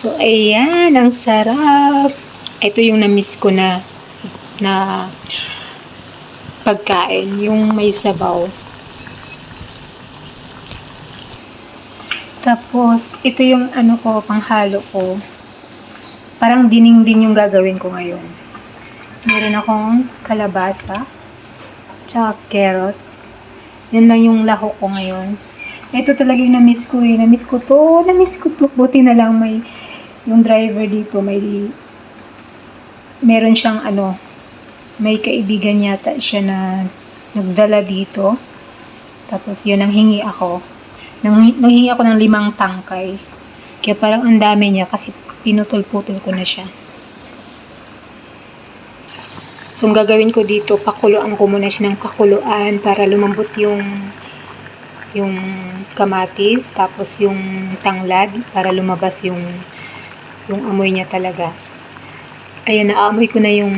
So, ayan, ang sarap. Ito yung na-miss ko na na pagkain, yung may sabaw. Tapos, ito yung ano ko, panghalo ko. Parang dining din yung gagawin ko ngayon. Meron akong kalabasa, tsaka carrots. Yan lang yung lahok ko ngayon. Ito talaga yung na-miss ko eh. Na-miss ko to. Na-miss ko to. Buti na lang may yung driver dito may meron siyang ano may kaibigan yata siya na nagdala dito. Tapos yun ang hingi ako. Nang, nanghingi ako ng limang tangkay. Kaya parang ang dami niya kasi pinutol-putol ko na siya. So, ang gagawin ko dito, pakuluan ko muna siya ng pakuluan para lumambot yung yung kamatis, tapos yung tanglad para lumabas yung yung amoy niya talaga. Ayan, naamoy ko na yung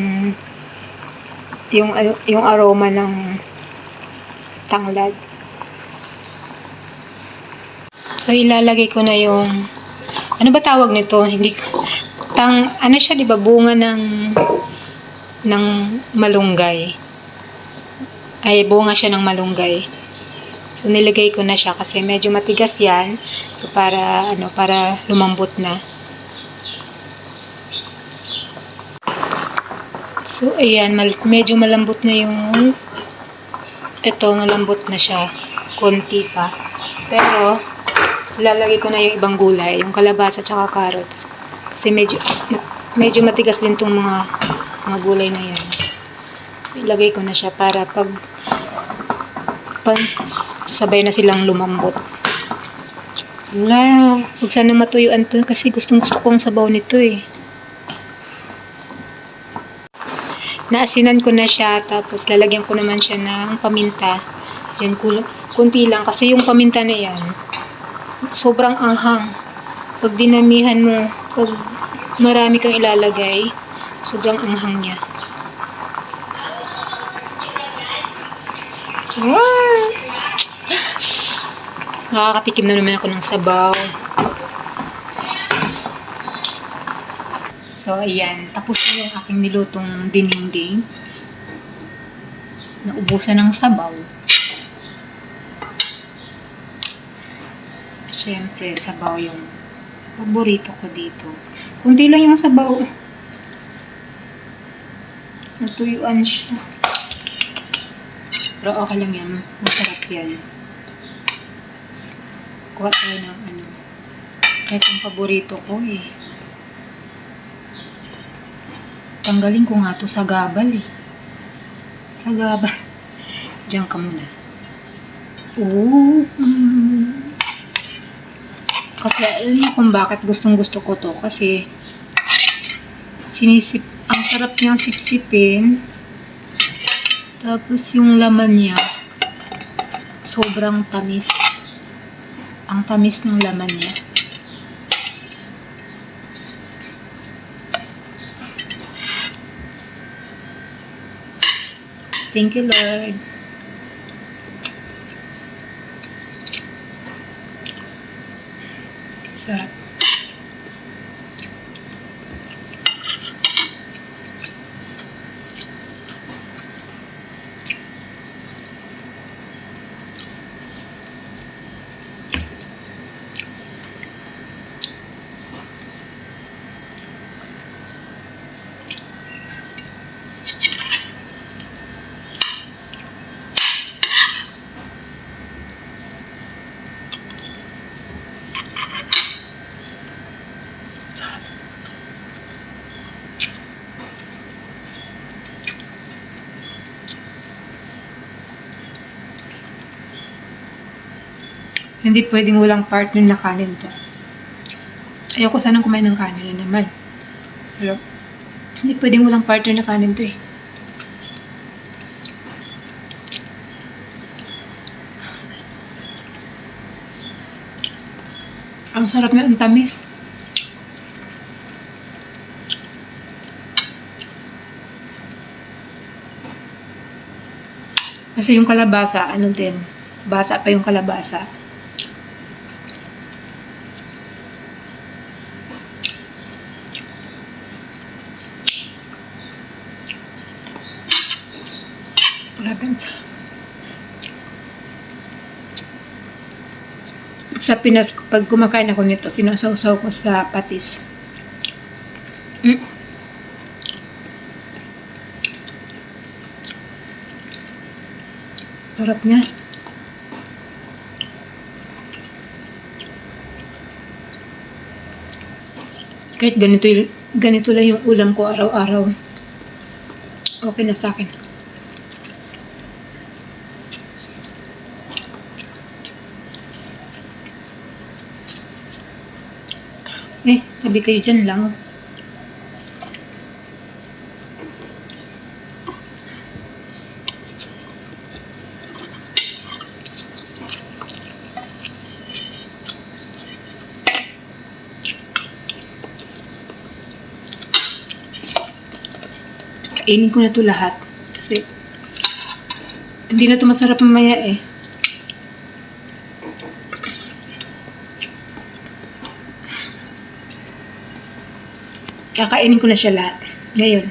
yung yung aroma ng tanglad. So ilalagay ko na yung ano ba tawag nito? Hindi tang ano siya 'di ba bunga ng ng malunggay. Ay bunga siya ng malunggay. So nilagay ko na siya kasi medyo matigas 'yan. So para ano para lumambot na. So ayan, mal- medyo malambot na yung ito malambot na siya. Konti pa. Pero ilalagay ko na yung ibang gulay, yung kalabasa at carrots. Kasi medyo medyo matigas din tong mga mga gulay na yan. Ilagay ko na siya para pag pag sabay na silang lumambot. Wala, huwag sana matuyuan to kasi gustong gusto kong sabaw nito eh. Naasinan ko na siya tapos lalagyan ko naman siya ng paminta. Yan, kunti lang kasi yung paminta na yan sobrang anghang. Pag dinamihan mo, pag marami kang ilalagay, sobrang anghang niya. Wow! Nakakatikim na naman ako ng sabaw. So, ayan. Tapos na yung aking nilutong dininding. Naubusan ng sabaw. Siyempre, sabaw yung paborito ko dito. Kunti lang yung sabaw. Natuyuan siya. Pero okay lang yan. Masarap yan. Kuha tayo ng ano. Ito yung paborito ko eh. Tanggalin ko nga to sa gabal eh. Sa gabal. Diyan ka muna. Oo. Mm. Kasi alam niyo kung bakit gustong gusto ko to. Kasi sinisip, ang sarap niyang sipsipin. Tapos yung laman niya, sobrang tamis. Ang tamis ng laman niya. Thank you, Lord. Sarap. Hindi pwedeng walang partner na kanin to. Ayoko sanang kumain ng kanin na naman. Pero, hindi pwedeng walang partner na kanin to eh. Ang sarap na ang tamis. Kasi yung kalabasa, ano din, bata pa yung kalabasa. Bansa. Sa Pinas, pag kumakain ako nito, sinasawsaw ko sa patis. Mm. Sarap niya. Kahit ganito, ganito lang yung ulam ko araw-araw. Okay na sa akin. Eh, tabi kayo dyan lang. Kainin ko na to lahat. Kasi, hindi na to masarap mamaya eh. Kakainin ko na siya lahat. Ngayon.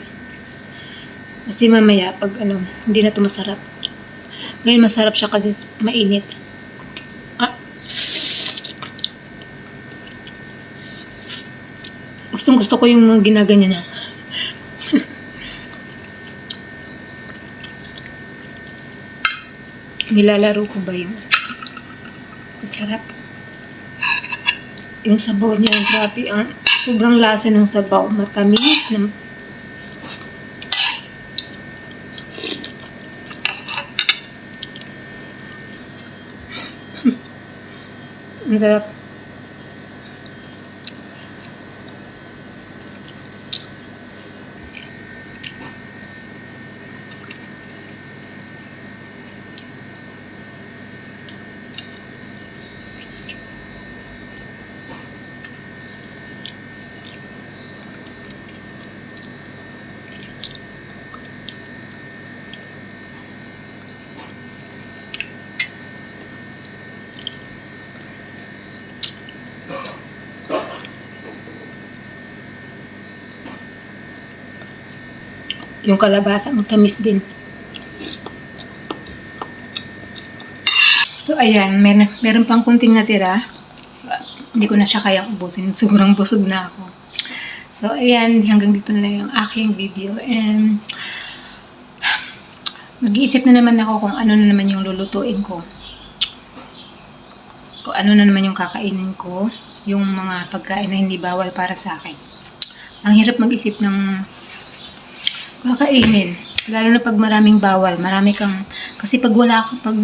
Kasi mamaya, pag ano, hindi na to masarap. Ngayon masarap siya kasi mainit. Ah. Gustong gusto ko yung mga ginaganyan niya. Nilalaro ko ba yung masarap? Yung sabaw niya, grabe. Ang sobrang lasa ng sabaw. Matamis. Na, ang sarap. Yung kalabasa, ang tamis din. So, ayan. Meron, meron pang kunting natira. Hindi ko na siya kayang ubusin. Sobrang busog na ako. So, ayan. Hanggang dito na yung aking video. And, mag-iisip na naman ako kung ano na naman yung lulutuin ko. Kung ano na naman yung kakainin ko. Yung mga pagkain na hindi bawal para sa akin. Ang hirap mag-isip ng kakainin. Lalo na pag maraming bawal, marami kang kasi pag wala pag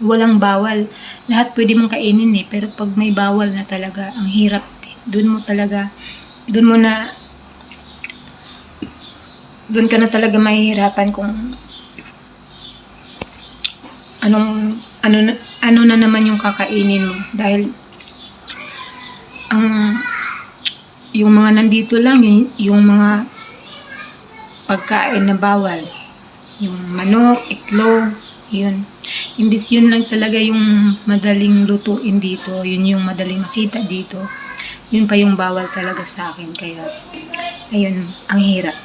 walang bawal, lahat pwede mong kainin eh, pero pag may bawal na talaga, ang hirap. Doon mo talaga doon mo na doon ka na talaga mahihirapan kung anong ano ano na naman yung kakainin mo dahil ang yung mga nandito lang yung, yung mga pagkain na bawal. Yung manok, itlog, yun. Imbis yun lang talaga yung madaling lutuin dito, yun yung madaling makita dito. Yun pa yung bawal talaga sa akin. Kaya, ayun, ang hirap.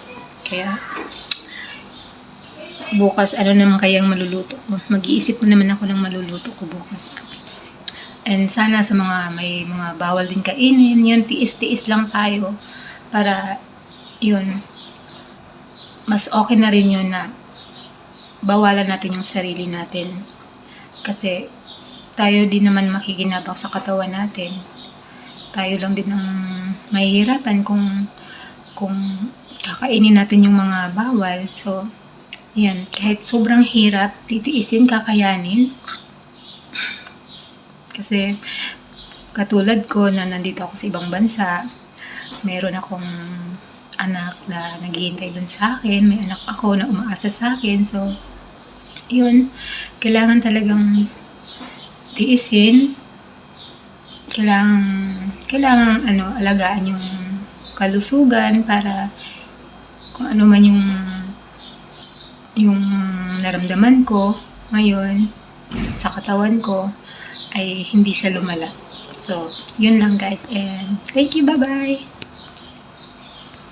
Kaya, bukas, ano naman kayang maluluto ko. Mag-iisip ko naman ako ng maluluto ko bukas. And sana sa mga may mga bawal din kainin, yun, tiis-tiis lang tayo para, yun, mas okay na rin yun na bawalan natin yung sarili natin. Kasi tayo din naman makikinabang sa katawan natin. Tayo lang din ang mahihirapan kung kung kakainin natin yung mga bawal. So, yan. Kahit sobrang hirap, titiisin, kakayanin. Kasi, katulad ko na nandito ako sa ibang bansa, meron akong anak na naghihintay dun sa akin. May anak ako na umaasa sa akin. So, yun. Kailangan talagang tiisin. Kailangan, kailangan ano, alagaan yung kalusugan para kung ano man yung yung naramdaman ko ngayon sa katawan ko ay hindi siya lumala. So, yun lang guys. And thank you. Bye-bye.